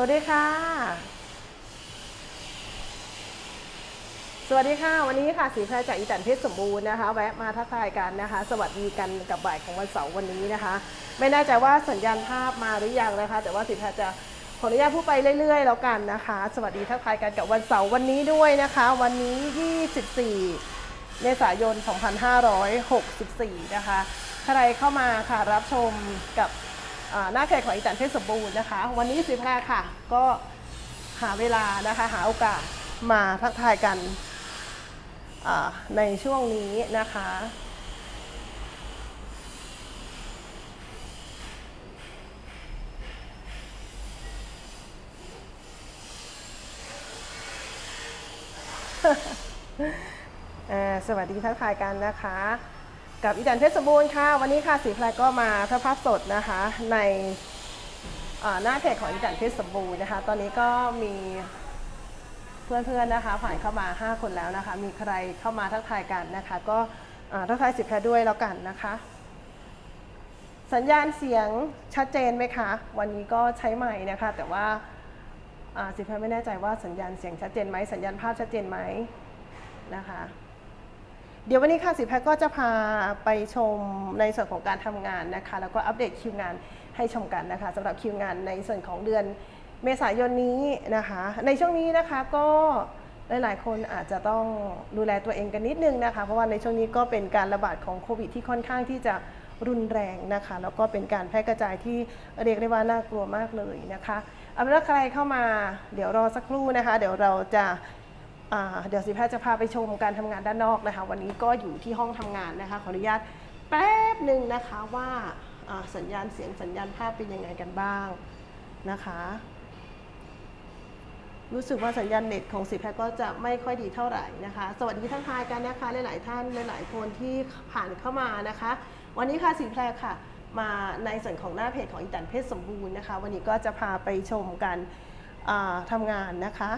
วัสดีค่ะ สวัสดีค่ะ วันนี้ค่ะสีแพรจากอีแตนเพชรสมบูรณ์นะคะ แวะมาทักทายกันนะคะ สวัสดีกันกับบ่ายของวันเสาร์วันนี้นะคะ ไม่แน่ใจว่าสัญญาณภาพมาหรือยังนะคะ แต่ว่าสีแพรจะขออนุญาตพูดไปเรื่อย ๆ แล้วกันนะคะ สวัสดีทักทายกันกับวันเสาร์วันนี้ด้วยนะคะ วันนี้ 24 เมษายน 2564 นะคะ ใครเข้ามาค่ะรับชมกับ หน้าแขกของอีแตนเพชรสมบูรณ์นะคะ วันนี้สิแพรค่ะ ก็หาเวลานะคะ หาโอกาสมาทักทายกันในช่วงนี้นะคะอ่าสวัสดีทักทายกันนะคะ กับอีแตนเพชรสมบูรณ์ค่ะ วันนี้ค่ะสีแพรก็มาถ้าภาพสดนะคะ ในหน้าเพจของอีแตนเพชรสมบูรณ์นะคะ ตอนนี้ก็มีเพื่อนๆนะคะ ผ่านเข้ามา 5 คนแล้วนะคะ มีใครเข้ามาทักทายกันนะคะ ก็ทักทายสีแพรด้วยแล้วกันนะคะ สัญญาณเสียงชัดเจนไหมคะ วันนี้ก็ใช้ใหม่นะคะ แต่ว่าอ่าสิแพรไม่แน่ใจว่าสัญญาณเสียงชัดเจนไหมสัญญาณภาพชัดเจนไหมนะคะ เดี๋ยววันนี้ค่ะสิแพทย์ก็จะพาไปชมในส่วนของการทำงานนะคะ แล้วก็อัปเดตคิวงานให้ชมกันนะคะสำหรับคิวงานในส่วนของเดือนเมษายนนี้นะคะ ในช่วงนี้นะคะก็หลาย ๆ คนอาจจะต้องดูแลตัวเองกันนิดนึงนะคะ เพราะว่าในช่วงนี้ก็เป็นการระบาดของโควิดที่ค่อนข้างที่จะรุนแรงนะคะ แล้วก็เป็นการแพร่กระจายที่เรียกได้ว่าน่ากลัวมากเลยนะคะเอาเป็นว่าใครเข้ามาเดี๋ยวรอสักครู่นะคะ เดี๋ยวเราจะ เดี๋ยวสิแพทย์จะพาไปชมการทำงานด้านนอกนะคะ วันนี้ก็อยู่ที่ห้องทำงานนะคะ ขออนุญาตแป๊บหนึ่งนะคะว่าสัญญาณเสียงสัญญาณภาพเป็นยังไงกันบ้างนะคะ รู้สึกว่าสัญญาณเน็ตของสิแพทย์ก็จะไม่ค่อยดีเท่าไหร่นะคะ สวัสดีทักทายกันนะคะหลายๆท่านหลายๆคนที่ผ่านเข้ามานะคะ วันนี้ค่ะสิแพรค่ะ มาในส่วนของหน้าเพจของอีตันเพชรสมบูรณ์นะคะ วันนี้ก็จะพาไปชมการทำงานนะคะ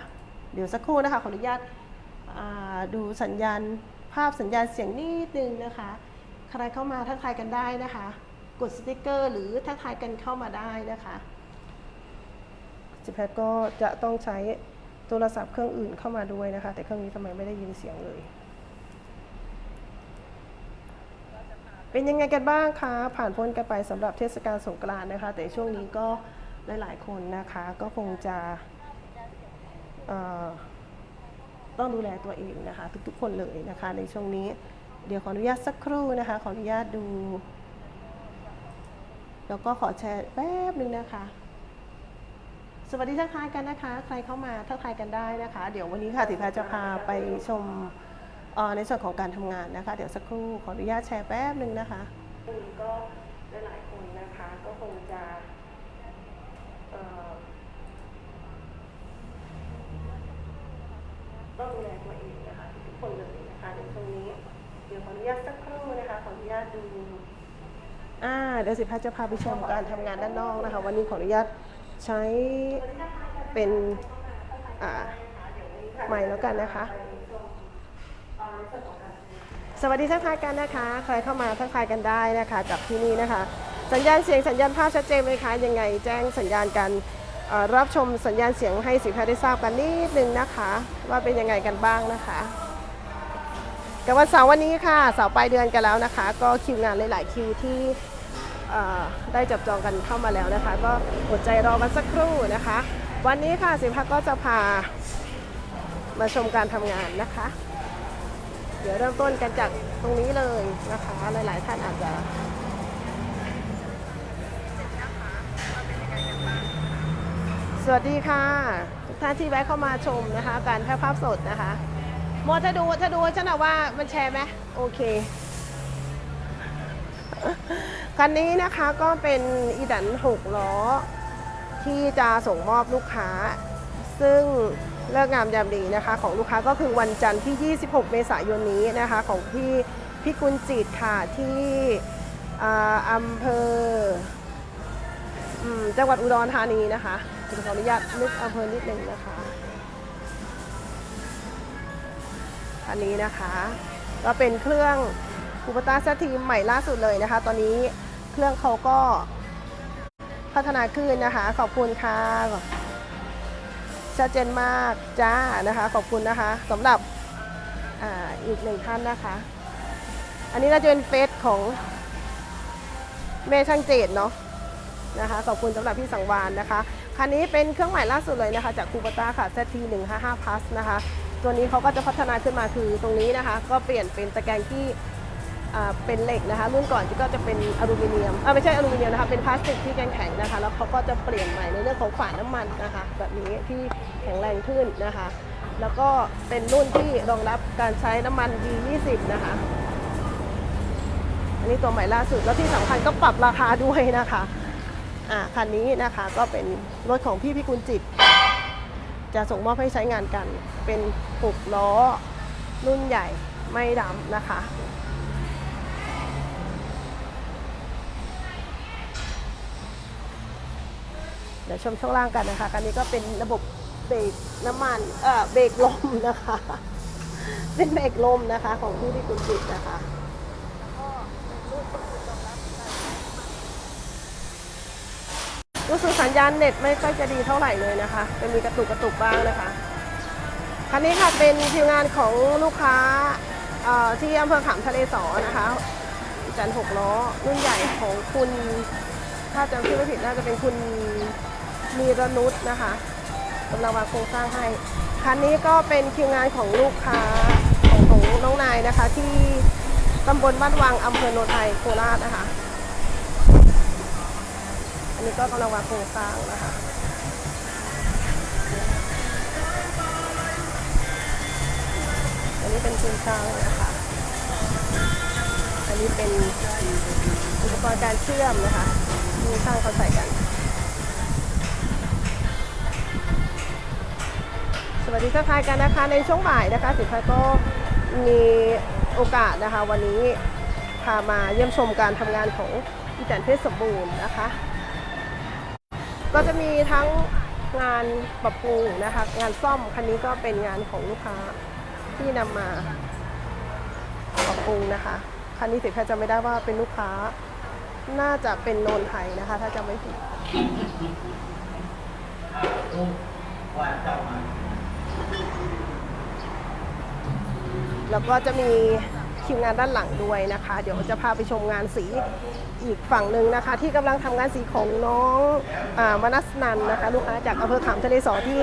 เดี๋ยวสักครู่นะคะขออนุญาตดูสัญญาณภาพสัญญาณเสียงนิดนึงนะคะ ใครเข้ามาทักทายกันได้นะคะ กดสติกเกอร์ หรือทักทายกันเข้ามาได้นะคะจิแพทย์ก็จะต้องใช้โทรศัพท์เครื่องอื่นเข้ามาด้วยนะคะ แต่เครื่องนี้ทำไมไม่ได้ยินเสียงเลยเป็นยังไงกันบ้างคะ ผ่านพ้นกันไปสำหรับเทศกาลสงกรานต์นะคะ แต่ช่วงนี้ก็หลาย ๆ คนนะคะ ก็คงจะ ต้องดูแลตัวเองนะคะ ทุกๆคนเลยนะคะ ในช่วงนี้ เดี๋ยวขออนุญาตสักครู่นะคะ ขออนุญาตดู แล้วก็ขอแชร์แป๊บหนึ่งนะคะ สวัสดีทักทายกันนะคะ ใครเข้ามาทักทายกันได้นะคะ เดี๋ยววันนี้ค่ะติพาจะพาไปชมในส่วนของการทำงานนะคะ เดี๋ยวสักครู่ขออนุญาตแชร์แป๊บหนึ่งนะคะก็หลายๆคนนะคะก็คงจะเอ่อ ต้องดูแลตัวเองนะคะทุกคนเลยนะคะในช่วงนี้ เดี๋ยวขออนุญาตสักครู่นะคะขออนุญาตดูอ่าเดี๋ยวสิพัชจะพาไปชมการทำงานด้านนอกนะคะ วันนี้ขออนุญาตใช้เป็นอ่าใหม่แล้วกันนะคะ สวัสดีทักทายกันนะคะ ใครเข้ามาทักทายกันได้นะคะ กับที่นี่นะคะ สัญญาณเสียงสัญญาณภาพชัดเจนไหมคะยังไงแจ้งสัญญาณกัน รับชมสัญญาณเสียงให้สิแพทได้ทราบกันนิดนึงนะคะ ว่าเป็นยังไงกันบ้างนะคะกับวันเสาร์วันนี้ค่ะเสาร์ปลายเดือนกันแล้วนะคะ ก็คิวงานหลาย ๆ คิวที่ได้จับจองกันเข้ามาแล้วนะคะ ก็อดใจรอกันสักครู่นะคะ วันนี้ค่ะสิแพทก็จะพามาชมการทำงานนะคะ เดี๋ยวเริ่มต้นกันจากตรงนี้เลยนะคะ หลาย ๆ ท่านอาจจะ สวัสดีค่ะ ทุกท่านที่แวะเข้ามาชมนะคะ การแพร่ภาพสดนะคะโมถ้าดูถ้าดูฉันเอาว่ามันแชร์ไหมโอเคคันนี้นะคะก็เป็นอีดันหกล้อ ที่จะส่งมอบลูกค้า ซึ่งเลิกงามยามดีนะคะ ของลูกค้าก็คือวันจันทร์ที่ 26 เมษายนนี้นะคะ ของพี่พี่กุลจิตค่ะที่อ่าอำเภอจังหวัดอุดรธานีนะคะ ขออนุญาตนึกอำเภอนิดนึงนะคะอันนี้นะคะ ก็เป็นเครื่องคูปต้าเซทีมใหม่ล่าสุดเลยนะคะ ตอนนี้เครื่องเขาก็พัฒนาขึ้นนะคะ ขอบคุณค่ะชัดเจนมากจ้านะคะ ขอบคุณนะคะสำหรับออีกหนึ่งท่านนะคะ อันนี้น่าจะเป็นเฟซของเมช่างเจดเนาะ นะคะ ขอบคุณสำหรับพี่สังวานนะคะ คันนี้เป็นเครื่องใหม่ล่าสุดเลยนะคะ จากคูปต้าค่ะ ZT 1 5 5 plus นะคะ ตัวนี้เขาก็จะพัฒนาขึ้นมาคือตรงนี้นะคะ ก็เปลี่ยนเป็นตะแกรงที่เป็นเหล็กนะคะ รุ่นก่อนก็จะเป็นอลูมิเนียมไม่ใช่อลูมิเนียมนะคะ เป็นพลาสติกที่แข็งๆนะคะ แล้วเขาก็จะเปลี่ยนใหม่ในเรื่องของฝาน้ำมันนะคะ แบบนี้ที่แข็งแรงขึ้นนะคะ แล้วก็เป็นรุ่นที่รองรับการใช้น้ำมัน B20 นะคะ อันนี้ตัวใหม่ล่าสุด แล้วที่สำคัญก็ปรับราคาด้วยนะคะ อ่าคันนี้นะคะก็เป็นรถของพี่พิกุลจิต จะส่งมอบให้ใช้งานกัน เป็นปุกล้อรุ่นใหญ่ไม่ดำนะคะเดี๋ยวชมช่วงล่างกันนะคะคันนี้ก็เป็นระบบเบรกน้ำมัน เอ่อ เบรกลมนะคะ เป็นเบรกลมนะคะของพี่พิกุลจิตนะคะ รู้สึกสัญญาณเน็ตไม่ค่อยจะดีเท่าไหร่เลยนะคะ จะมีกระตุกกระตุกบ้างนะคะ คันนี้ค่ะเป็นทีมงานของลูกค้าที่อำเภอขามทะเลสอนะคะจันหกล้อรุ่นใหญ่ของคุณ ถ้าจำชื่อไม่ผิดน่าจะเป็นคุณมีรนุชนะคะกำลังวางโครงสร้างให้ คันนี้ก็เป็นคิวงานของลูกค้าของของน้องนายนะคะ ที่ตำบลบ้านวังอำเภอโนนไทยโคราชนะคะ นนี้ก็กำลังวางโครงสร้างนะคะอันนี้เป็นคุณช่างนะคะ อันนี้เป็นอุปกรณ์การเชื่อมนะคะมีช่างเขาใส่กัน สวัสดีทักทายกันนะคะในช่วงบ่ายนะคะสินค้าก็มีโอกาสนะคะวันนี้พามาเยี่ยมชมการทำงานของอีแตนเพชรสมบูรณ์นะคะ ก็จะมีทั้งงานปรับปรุงนะคะ งานซ่อมคันนี้ก็เป็นงานของลูกค้าที่นำมาปรับปรุงนะคะ คันนี้สิแค่จะไม่ได้ว่าเป็นลูกค้า น่าจะเป็นโนนไทยนะคะ ถ้าจำไม่ผิดแล้วก็จะมี คิวงานด้านหลังด้วยนะคะ เดี๋ยวจะพาไปชมงานสีอีกฝั่งหนึ่งนะคะ ที่กำลังทำงานสีของน้องอมนัสนันนะคะ ลูกค้าจากอำเภอขามทะเลสอที่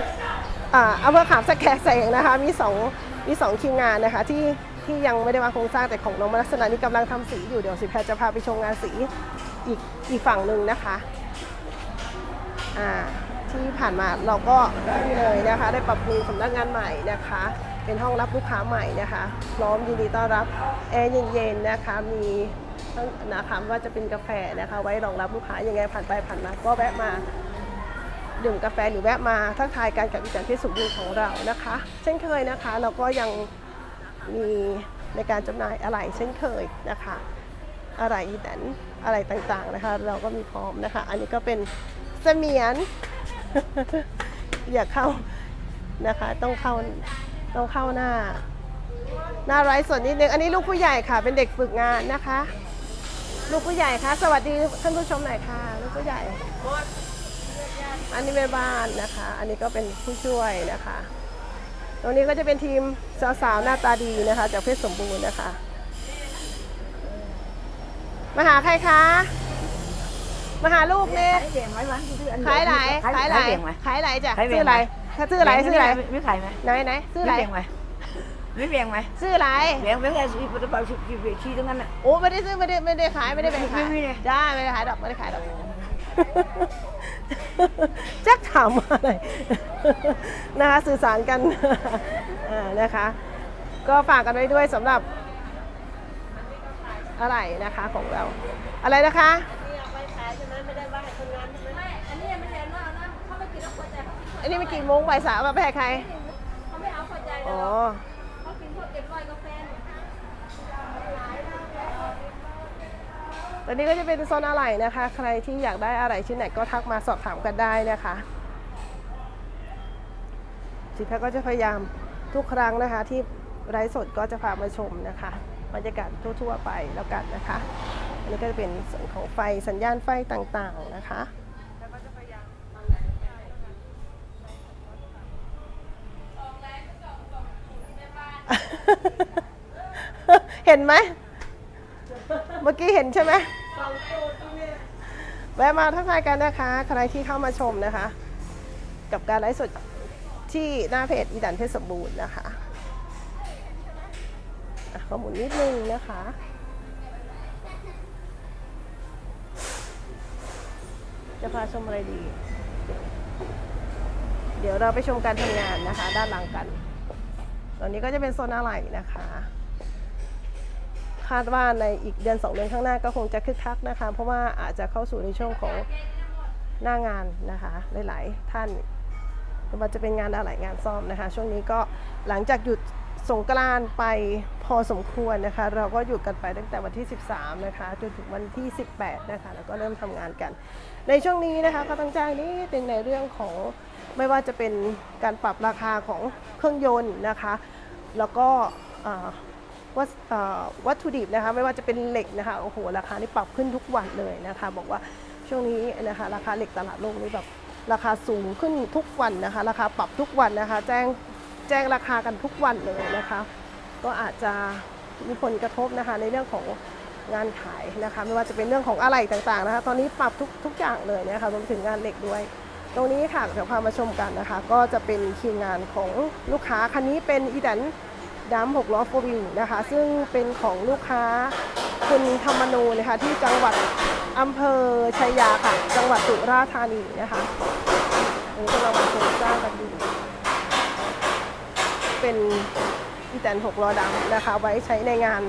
อำเภอขามสแกแสงนะคะ มีสองมีสองคิวงานนะคะที่ที่ยังไม่ได้วางโครงสร้างแต่ของน้องมนัสนันนี่กำลังทำสีอยู่เดี๋ยวสิแพรจะพาไปชมงานสีอีกอีกฝั่งหนึ่งนะคะที่ผ่านมาเราก็นี่เลยนะคะ ได้ปรับปรุงสำนักงานใหม่นะคะ เป็นห้องรับลูกค้าใหม่นะคะพร้อมยินดีต้อนรับแอร์เย็นๆนะคะมีทั้งนะคะว่าจะเป็นกาแฟนะคะ ไว้รองรับลูกค้ายังไงผ่านไปผ่านมาก็แวะมาดื่มกาแฟหรือแวะมาทักทายกันกับวิจารณ์ที่สุขดีของเรานะคะ เช่นเคยนะคะ เราก็ยังมีในการจำหน่ายอะไรเช่นเคยนะคะ อะไรอีแตนอะไรต่างๆนะคะ เราก็มีพร้อมนะคะ อันนี้ก็เป็นเสมียน อย่าเข้านะคะ ต้องเข้า ต้องเข้าหน้า หน้าไร้ส่วนนิดนึง อันนี้ลูกผู้ใหญ่ค่ะ เป็นเด็กฝึกงานนะคะ ลูกผู้ใหญ่คะสวัสดีท่านผู้ชมหน่อยค่ะ ลูกผู้ใหญ่ อันนี้แม่บ้านนะคะ อันนี้ก็เป็นผู้ช่วยนะคะ ตรงนี้ก็จะเป็นทีมสาวๆหน้าตาดีนะคะ จากเพชรสมบูรณ์นะคะ มาหาใครคะ มาหาลูกเนี่ยขายเบี่ยงไหมวะซื้ออันเดีวขายไหลขายไหลเบี่ยงไหมขายไหลจ้ะขายเบี่ซื้ยองอะไร ไหมถ้าซื้ออะไรซื้ออะไรไม่ขายไหมไหนไหนซื้ออะไรไม่เบี่ยงไหมไม่เบี่ยงไหมซื้ออะไรเบี่ยงเบี่ยงอะไรชีพระบาชีชีชีตรงนั้นน่ะโอ้ไม่ได้ซื้อไม่ได้ไม่ได้ขายไม่ได้แบ่งขายไม่ไม่ได้ได้ไม่ได้ขายดอกไม่ได้ขายดอกแจ็คถามมาอะไรนะคะสื่อสารกันอ่านะคะ ก็ฝากกันไว้ด้วยสำหรับอะไรนะคะของเรา อะไรนะคะอัน อันนี้เมื่อกี่โมงบ่ายสามมาไปให้ใครเขาไม่เอาหัวใจเลอ๋ยอเขากินพวกเก็บร้อยกาแฟตอนนี้ก็จะเป็นโซนอะไหล่นะคะ ใครที่อยากได้อะไรชิ้นไหนก็ทักมาสอบถามกันได้นะคะสิแพทย์ก็จะพยายามทุกครั้งนะคะ ที่ไลฟ์สดก็จะพามาชมนะคะบรรยากาศทั่ว ๆ ไปแล้วกันนะคะ อันนี้ก็จะเป็นส่วนของไฟสัญญาณไฟต่างๆนะคะ เห็นไหม เมื่อกี้เห็นใช่ไหมแวะมาทักทายกันนะคะ ใครที่เข้ามาชมนะคะ กับการไลฟ์สดที่หน้าเพจอีดันเพชรสมบูรณ์นะคะอะขอหมุนนิดนึงนะคะจะพาชมอะไรดี เดี๋ยวเราไปชมการทำงานนะคะ ด้านหลังกัน ตอนนี้ก็จะเป็นโซนอะไหล่นะคะ คาดว่าในอีกเดือน 2 เดือนข้างหน้าก็คงจะคึกคักนะคะ เพราะว่าอาจจะเข้าสู่ในช่วงของหน้างานนะคะ หลาย ๆ ท่านไม่ว่าจะเป็นงานอะไหล่งานซ่อมนะคะ ช่วงนี้ก็หลังจากหยุดสงกรานต์ไปพอสมควรนะคะ เราก็หยุดกันไปตั้งแต่วันที่ 13 นะคะ จนถึงวันที่ 18 นะคะ แล้วก็เริ่มทำงานกัน ในช่วงนี้นะคะก็ต้องแจ้งนิดนึงในเรื่องของ ไม่ว่าจะเป็นการปรับราคาของเครื่องยนต์นะคะ แล้วก็วัตวัตถุดิบนะคะ ไม่ว่าจะเป็นเหล็กนะคะโอ้โหราคานี่ปรับขึ้นทุกวันเลยนะคะ บอกว่าช่วงนี้นะคะ ราคาเหล็กตลาดโลกนี่แบบราคาสูงขึ้นทุกวันนะคะ ราคาปรับทุกวันนะคะ แจ้งแจ้งราคากันทุกวันเลยนะคะ ก็อาจจะมีผลกระทบนะคะในเรื่องของงานขายนะคะ ไม่ว่าจะเป็นเรื่องของอะไหล่ต่างๆนะคะ ตอนนี้ปรับทุกทุกอย่างเลยนะคะรวมถึงงานเหล็กด้วย ตรงนี้ค่ะเดี๋ยวพามาชมกันนะคะ ก็จะเป็นคิวงานของลูกค้าคันนี้เป็นอีดันดัม6ล้อโฟวิวนะคะ ซึ่งเป็นของลูกค้าคุณธรรมนูนะคะที่จังหวัดอำเภอชัยยาค่ะ จังหวัดสุราษฎร์ธานีนะคะอันนี้ก็เรามาโครงสร้างกันดูเป็นอีแตน6ล้อดำนะคะ ไว้ใช้ในงาน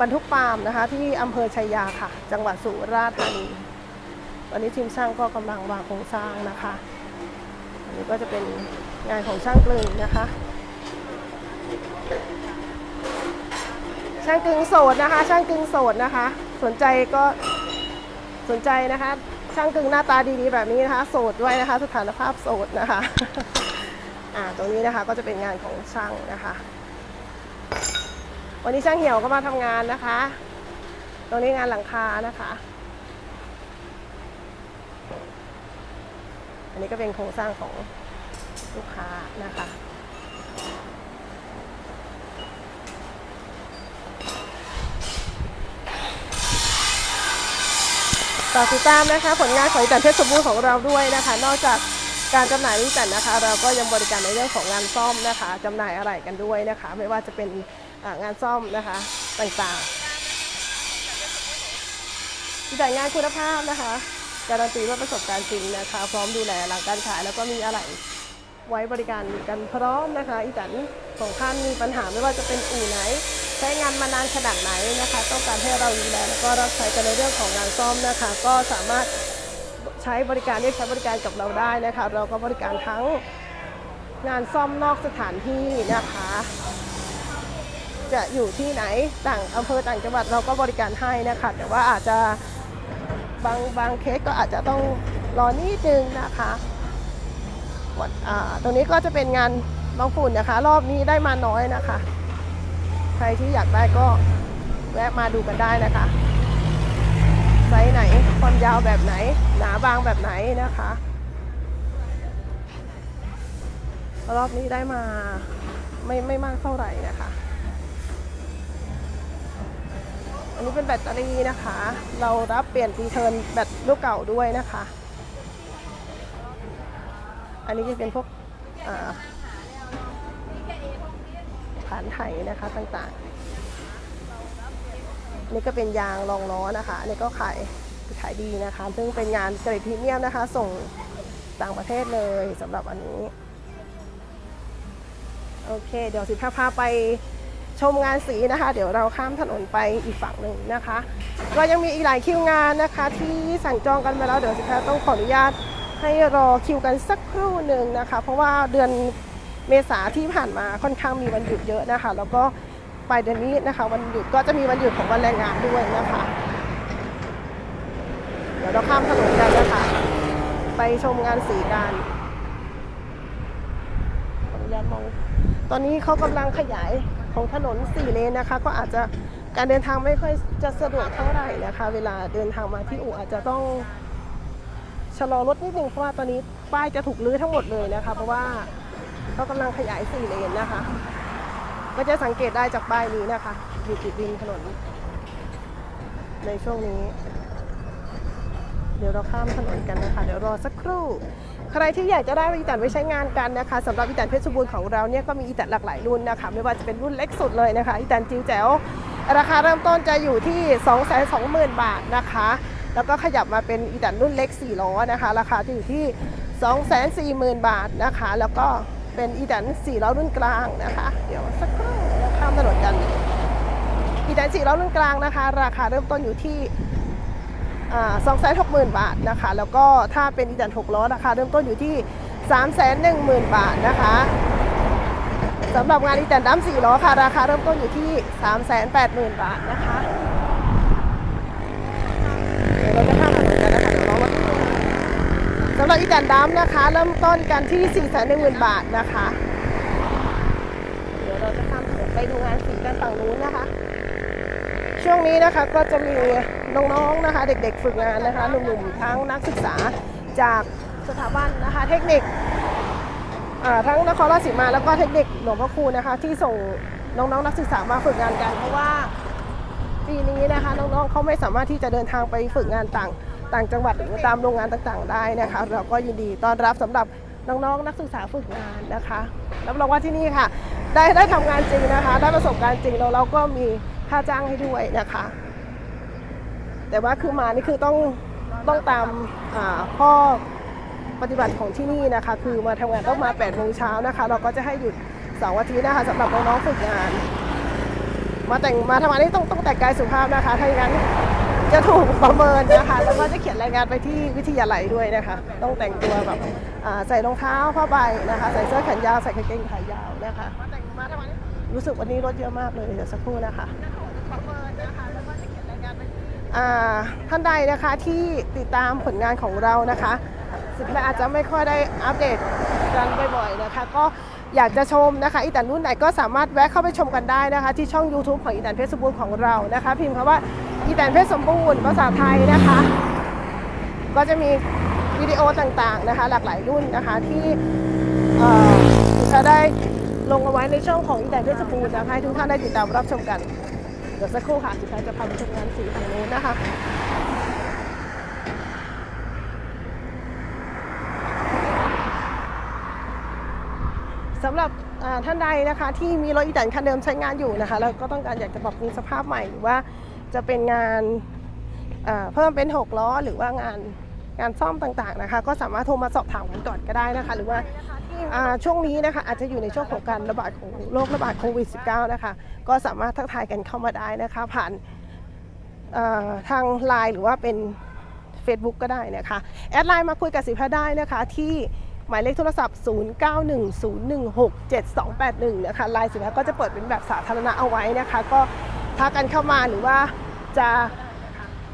บรรทุกปาล์มนะคะ ที่อำเภอชัยยาค่ะ จังหวัดสุราษฎร์ธานี อนนี้ทีมช่างก็กำลังวางโครงสร้างนะคะ อันนี้ก็จะเป็นงานของช่างกลึงนะคะ ช่างกลึงโสดนะคะ ช่างกลึงโสดนะคะ สนใจก็สนใจนะคะ ช่างกลึงหน้าตาดีๆแบบนี้นะคะ โสดด้วยนะคะ สถานภาพโสดนะคะอ่าตรงนี้นะคะก็จะเป็นงานของช่างนะคะ วันนี้ช่างเหี่ยวก็มาทำงานนะคะ ตรงนี้งานหลังคานะคะ อันนี้ก็เป็นโครงสร้างของลูกค้านะคะฝากติดตามนะคะผลงานของอีจันเพชรสมบูรณ์ของเราด้วยนะคะ นอกจากการจำหน่ายวิจันนะคะ เราก็ยังบริการในเรื่องของงานซ่อมนะคะจำหน่ายอะไรกันด้วยนะคะ ไม่ว่าจะเป็นงานซ่อมนะคะต่างๆวิจัยงานคุณภาพนะคะ การันตีว่าประสบการณ์จริงนะคะ พร้อมดูแลหลังการขายแล้วก็มีอะไรไว้บริการกันพร้อมนะคะ อีจันของท่านมีปัญหาไม่ว่าจะเป็นอู่ไหน ใช้งานมานานขนาดไหนนะคะ ต้องการให้เราดูแลแล้วก็รับใช้กันในเรื่องของงานซ่อมนะคะ ก็สามารถใช้บริการเรียกใช้บริการกับเราได้นะคะ เราก็บริการทั้งงานซ่อมนอกสถานที่นะคะ จะอยู่ที่ไหนต่างอำเภอต่างจังหวัดเราก็บริการให้นะคะ แต่ว่าอาจจะ บางบางเคสก็อาจจะต้องรอนิดนึงนะคะวันตรงนี้ก็จะเป็นงานบางฝุ่นนะคะ รอบนี้ได้มาน้อยนะคะ ใครที่อยากได้ก็แวะมาดูกันได้นะคะไซส์ไหนความยาวแบบไหน หนาบางแบบไหนนะคะ รอบนี้ได้มาไม่ไม่มากเท่าไหร่นะคะ อันนี้เป็นแบตเตอรี่นะคะ เรารับเปลี่ยนรีเทิร์นแบตลูกเก่าด้วยนะคะ อันนี้จะเป็นพวกฐานไถนะคะต่างๆ นี่ก็เป็นยางรองล้อนะคะนนี่ก็ขายขายดีนะคะ ซึ่งเป็นงานเกรดพรีเมียมนะคะ ส่งต่างประเทศเลยสำหรับอันนี้ โอเค เดี๋ยวสิพาพาไป ชมงานสีนะคะ เดี๋ยวเราข้ามถนนไปอีกฝั่งหนึ่งนะคะ ก็ยังมีอีกหลายคิวงานนะคะ ที่สั่งจองกันมาแล้วเดี๋ยวสิพาต้องขออนุญาตให้รอคิวกันสักครู่หนึ่งนะคะ เพราะว่าเดือนเมษาที่ผ่านมาค่อนข้างมีวันหยุดเยอะนะคะ แล้วก็ปลายเดือนนี้นะคะ วันหยุดก็จะมีวันหยุดของวันแรงงานด้วยนะคะ เดี๋ยวเราข้ามถนนกันนะคะ ไปชมงานสีกันขออนุญาตมองตอนนี้เขากำลังขยาย ของถนนสี่เลนนะคะ ก็อาจจะการเดินทางไม่ค่อยจะสะดวกเท่าไหร่นะคะ เวลาเดินทางมาที่อู่อาจจะต้องชะลอรถนิดนึงเพราะว่าตอนนี้ป้ายจะถูกรื้อทั้งหมดเลยนะคะ เพราะว่าเขากำลังขยายสี่เลนนะคะ ก็จะสังเกตได้จากป้ายนี้นะคะอยู่ติดริมถนน ในช่วงนี้ เดี๋ยวเราข้ามถนนกันนะคะ เดี๋ยวรอสักครู่ ใครที่อยากจะได้อีแตนไว้ใช้งานกันนะคะสำหรับอีแตนเพชรบูรณ์ของเราเนี่ยก็มีอีแตนหลากหลายรุ่นนะคะไม่ว่าจะเป็นรุ่นเล็กสุดเลยนะคะอีแตนจิ๋วแจ๋วราคาเริ่มต้นจะอยู่ที่ 2 2 0 0 0 0 บาทนะคะ แล้วก็ขยับมาเป็นอีแตนรุ่นเล็ก4ล้อนะคะ ราคาจะอยู่ที่ 2 4 0 0 0 0 บาทนะคะ แล้วก็เป็นอีแตน4ล้อรุ่นกลางนะคะ เดี๋ยวสักครู่ข้ามถนนกันอีแตน4ล้อรุ่นกลางนะคะ ราคาเริ่มต้นอยู่ที่ สองแสนหกหมื่นบาทนะคะ แล้วก็ถ้าเป็นอีแตนหกล้อราคาเริ่มต้นอยู่ที่สามแสนหนึ่งหมื่นบาทนะคะสำหรับงานอีแตนดัมสี่ล้อค่ะ ราคาเริ่มต้นอยู่ที่สามแสนแปดหมื่นบาทนะคะเดี๋ยวเราจะข้ามถนนกันนะคะเดี๋ยวน้องมาสำหรับอีแตนดัมนะคะ เริ่มต้นกันที่สี่แสนหนึ่งหมื่นบาทนะคะ เดี๋ยวเราจะข้ามถนนไปดูงานสีกันฝั่งนู้นนะคะ ช่วงนี้นะคะก็จะมีน้องๆนะคะ เด็กๆฝึกงานนะคะหนุ่มๆทั้งนักศึกษาจากสถาบันนะคะ เทคนิคทั้งนครราชสีมาแล้วก็เทคนิคหลวงพ่อคูนะคะ ที่ส่งน้องๆนักศึกษามาฝึกงานกัน เพราะว่าปีนี้นะคะน้องๆเขาไม่สามารถที่จะเดินทางไปฝึกงานต่างต่างจังหวัดหรือตามโรงงานต่างๆ ได้นะคะ เราก็ยินดีต้อนรับสำหรับน้องๆนักศึกษาฝึกงานนะคะรับรองว่าที่นี่ค่ะ ได้ได้ทำงานจริงนะคะ ได้ประสบการณ์จริงแล้วเราก็มี ค่าจ้างให้ด้วยนะคะ แต่ว่าคือมานี่คือต้องต้องตามข้อปฏิบัติของที่นี่นะคะ คือมาทำงานต้องมา8โมงเช้านะคะ เราก็จะให้หยุดเสาร์อาทิตย์นะคะสำหรับน้องๆฝึกงาน มาแต่งมาทำงานนี่ต้องต้องแต่งกายสุภาพนะคะถ้าอย่างนั้นจะถูกประเมินนะคะแล้วก็จะเขียนรายงานไปที่วิทยาลัยด้วยนะคะ ต้องแต่งตัวแบบใส่รองเท้าผ้าใบนะคะ ใส่เสื้อแขนยาวใส่กางเกงขายาวนะคะ รู้สึกวันนี้รถเยอะมากเลยเดี๋ยวสักครู่นะคะประเมินะคะท่านใดนะคะที่ติดตามผลงานของเรานะคะสิบแปอาจจะไม่ค่อยได้อัปเดตกันบ่อยๆนะคะ ก็อยากจะชมนะคะอีแตนรุ่นไหนก็สามารถแวะเข้าไปชมกันได้นะคะ ที่ช่อง YouTube ของอีแตนเพชรสมบูรณ์ของเรานะคะ พิมพ์คำว่าอีแตนเพชรสมบูรณ์ภาษาไทยนะคะ ก็จะมีวิดีโอต่างๆนะคะ หลากหลายรุ่นนะคะที่จะได้ ลงเอาไว้ในช่องของอีแตนเพชรสบูรณ์นะคะให้ทุกท่านได้ติดตามรับชมกัน เดี๋ยวสักครู่ค่ะสุดท้ายจะพาไปชมงานสีฝั่งนู้นนะคะสำหรับท่านใดนะคะที่มีรถอีแตนคันเดิมใช้งานอยู่นะคะแล้วก็ต้องการอยากจะปรับปรุงสภาพใหม่หรือว่าจะเป็นงานเพิ่มเป็น 6 ล้อหรือว่างานงานซ่อมต่างๆนะคะ ก็สามารถโทรมาสอบถามกันก่อนก็ได้นะคะ หรือว่า ช่วงนี้นะคะอาจจะอยู่ในช่วงของการระบาดของโรคระบาดโควิด -19 นะคะ ก็สามารถทักทายกันเข้ามาได้นะคะ ผ่านทางไลน์หรือว่าเป็น Facebook ก็ได้นะคะ แอดไลน์มาคุยกับสิพาได้นะคะที่หมายเลขโทรศัพท์ 0910167281 นะคะไลน์สิพาก็จะเปิดเป็นแบบสาธารณะเอาไว้นะคะ ก็ทักกันเข้ามาหรือว่าจะ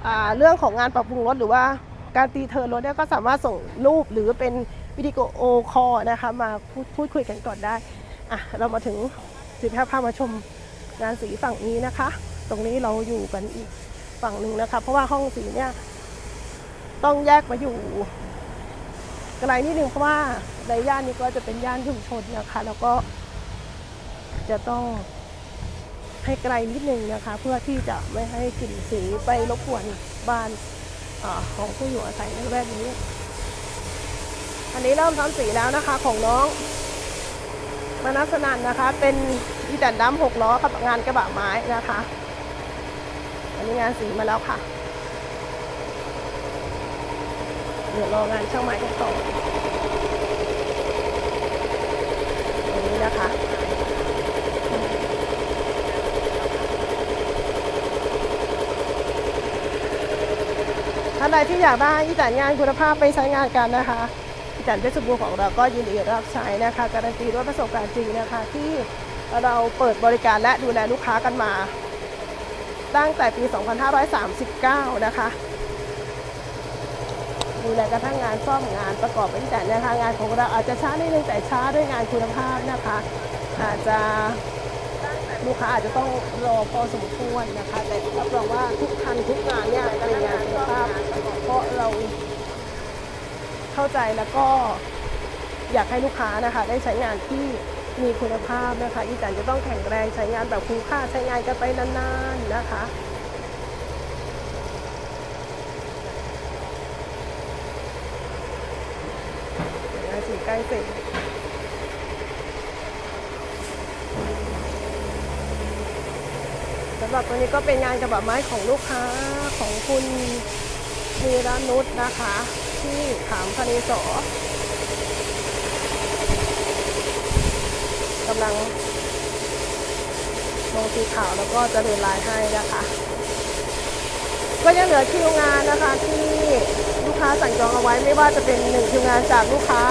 อ่าเรื่องของงานปรับปรุงรถหรือว่าการตีเทิร์รถเนี่ยก็สามารถส่งรูปหรือเป็น วิดีโอคอลนะคะ มาพูดพูดคุยกันก่อนได้อะเรามาถึงสิพาพามาชมงานสีฝั่งนี้นะคะ ตรงนี้เราอยู่กันอีกฝั่งหนึ่งนะคะ เพราะว่าห้องสีเนี่ยต้องแยกมาอยู่ไกลนิดนึงเพราะว่าในย่านนี้ก็จะเป็นย่านชุมชนนะคะ แล้วก็จะต้องให้ไกลนิดนึงนะคะ เพื่อที่จะไม่ให้กลิ่นสีไปรบกวนบ้านอของผู้อยู่อาศัยในแวกนี้ อันนี้เริ่มทำสีแล้วนะคะของน้องมานัสนันนะคะ เป็นอีแตนดัมหกล้อกับงานกระบะไม้นะคะ อันนี้งานสีมาแล้วค่ะ เดี๋ยวรองานช่างไม้กันต่อตรงนี้นะคะท่านใดที่อยากได้อีแตนงานคุณภาพไปใช้งานกันนะคะ อีแตนเพชรบูรณ์ของเราก็ยินดีรับใช้นะคะการันตีด้วยประสบการณ์จริงนะคะ ที่เราเปิดบริการและดูแลลูกค้ากันมา ตั้งแต่ปี 2539 นะคะดูแลกระทั่งงานซ่อมงานประกอบเป็นแต่นะคะงานของเราอาจจะช้านิดนึงแต่ช้าด้วยงานคุณภาพนะคะ อาจจะลูกค้าอาจจะต้องรอพอสมควรนะคะ แต่รับรองว่าทุกคันทุกงานเนี่ยเป็นงานคุณภาพเพราะเรา เข้าใจแล้วก็อยากให้ลูกค้านะคะ ได้ใช้งานที่มีคุณภาพนะคะอีจันจะต้องแข็งแรงใช้งานแบบคุ้มค่าใช้งานกันไปนานๆนะคะสีใกล้เสร็จสำหรับตัวนี้ก็เป็นงานกระบะไม้ของลูกค้าของคุณมีรานุชนะคะ ที่ขามคณีสอกำลังลงสีขาวแล้วก็จะเดินลายให้นะคะ ก็ยังเหลือคิวงานนะคะที่ลูกค้าสั่งจองเอาไว้ไม่ว่าจะเป็นหนึ่งคิวงานจากลูกค้า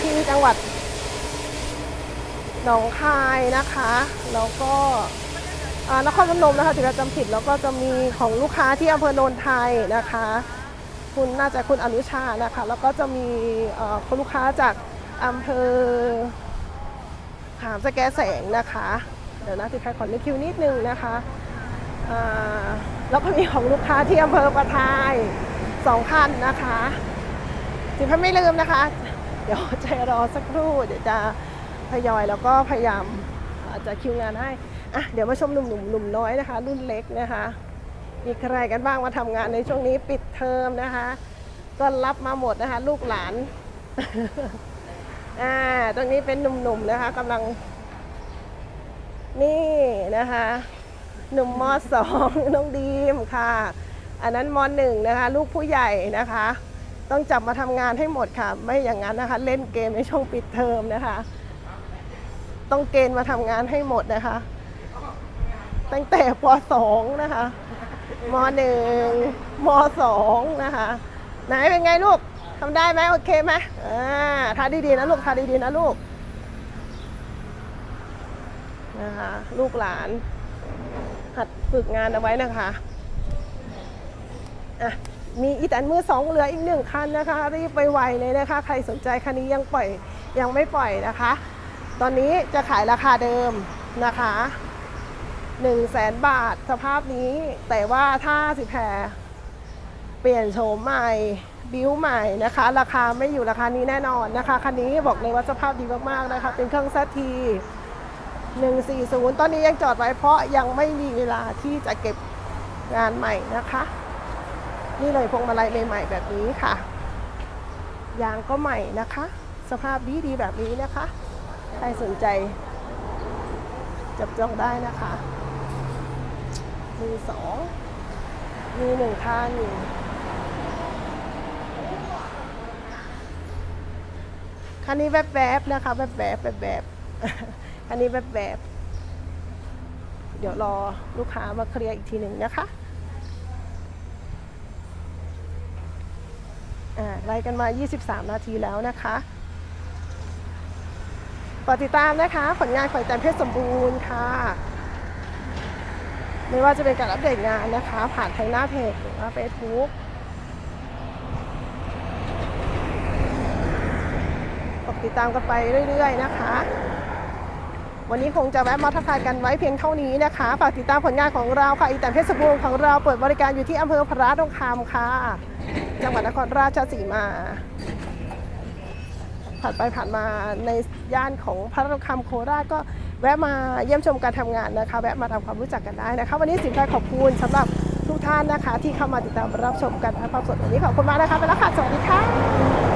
ที่จังหวัดหนองคายนะคะแล้วก็นครพนมนะคะถือว่าจำผิดแล้วก็จะมีของลูกค้าที่อำเภอโนนไทยนะคะ คุณน่าจะคุณอนุชานะคะแล้วก็จะมีคุณลูกค้าจากอำเภอขามสแกแสงนะคะ เดี๋ยวนะติดใครขอนึกคิวนิดนึงนะคะแล้วก็มีของลูกค้าที่อำเภอประทายสองคันนะคะสิพันไม่ลืมนะคะ เดี๋ยวใจรอสักครู่ เดี๋ยวจะทยอยแล้วก็พยายามจะคิวงานให้อะเดี๋ยวมาชมหนุ่มๆหนุ่มน้อยนะคะ รุ่นเล็กนะคะ มีใครกันบ้างมาทำงานในช่วงนี้ปิดเทอมนะคะ ก็รับมาหมดนะคะ ลูกหลานอ่าตรงนี้เป็นหนุ่มๆนะคะกำลัง นี่นะคะ หนุ่มมสองน้องดีมค่ะ อันนั้นมหนึ่งนะคะ ลูกผู้ใหญ่นะคะ ต้องจับมาทำงานให้หมดค่ะ ไม่อย่างนั้นนะคะ เล่นเกมในช่วงปิดเทอมนะคะ ต้องเกณฑ์มาทำงานให้หมดนะคะ ตั้งแต่ปสองนะคะ มหนึ่งมสองนะคะ ไหนเป็นไงลูกทำได้ไหมโอเคไหมอ่าทาดีๆนะลูกทาดีๆนะลูกนะคะลูกหลาน หัดฝึกงานเอาไว้นะคะอะมีอีแตนมือสองเหลืออีกหนึ่งคันนะคะรีบไปไวเลยนะคะ ใครสนใจคันนี้ยังปล่อยยังไม่ปล่อยนะคะ ตอนนี้จะขายราคาเดิมนะคะ 1 0 0 0 0แสนบาทสภาพนี้ แต่ว่าถ้าสิแพรเปลี่ยนโฉมใหม่ บิวใหม่นะคะ ราคาไม่อยู่ราคานี้แน่นอนนะคะ คันนี้บอกเลยว่าสภาพดีมากๆนะคะ เป็นเครื่องแซที140 ตอนนี้ยังจอดไว้เพราะยังไม่มีเวลาที่จะเก็บงานใหม่นะคะ นี่เลยพวงมาลัยใหม่ๆแบบนี้ค่ะ ยางก็ใหม่นะคะ สภาพดีๆแบบนี้นะคะ ใครสนใจจับจองได้นะคะ มีสองมีหนึ่งคันคันนี้แบบแบบๆนะคะแบบแบบแบบแบบๆคันนี้แบบแบบเดี๋ยวรอลูกค้ามาเคลียร์อีกทีหนึ่งนะคะอ่าไล่กันมา 23 นาทีแล้วนะคะกติดตามนะคะ ผลงานของจันเพชรสมบูรณ์ค่ะ ไม่ว่าจะเป็นการอัปเดตงานนะคะ ผ่านทางหน้าเพจหรือว่า Facebook กดติดตามกันไปเรื่อย ๆ นะคะ วันนี้คงจะแวะมาทักทายกันไว้เพียงเท่านี้นะคะ ฝากติดตามผลงานของเราค่ะอีแตนเพชรบูรณ์ของเราเปิดบริการอยู่ที่อำเภอพระทองคำค่ะ จังหวัดนครราชสีมา ผ่านไปผ่านมาในย่านของพระทองคำโคราชก็ แวะมาเยี่ยมชมการทำงานนะคะ แวะมาทำความรู้จักกันได้นะคะ วันนี้สินค้าขอบคุณสำหรับทุกท่านนะคะ ที่เข้ามาติดตามรับชมกันภาพสดวันนี้ขอบคุณมากนะคะไปแล้วค่ะสวัสดีค่ะ